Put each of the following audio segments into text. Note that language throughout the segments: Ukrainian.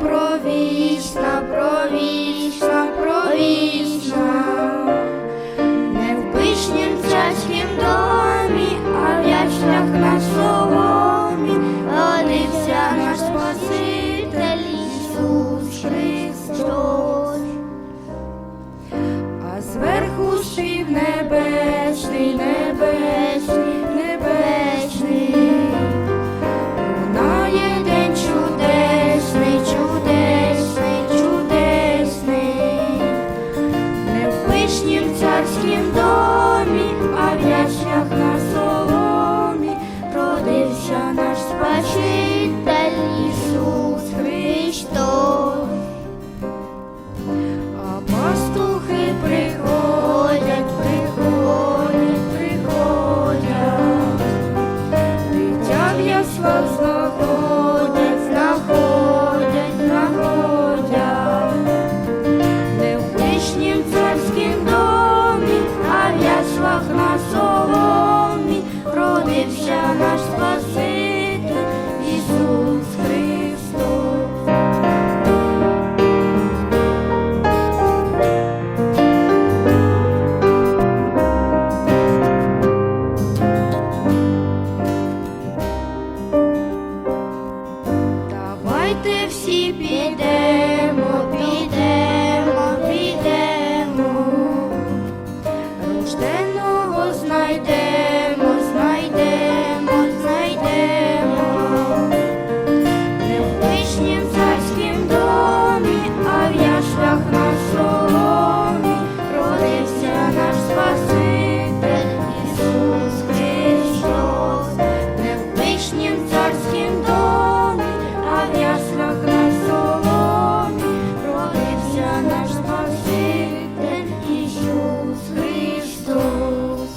провічна, провічна, провічна, не в пишнім царськім домі, а в ячнях на соломі родився наш Спаситель Ісус Христос. close Давайте всі підемо, підемо, яслах родився наш Спаситель Ісус Христос.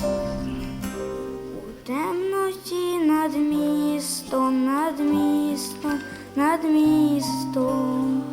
Темноті над містом, над містом, над містом.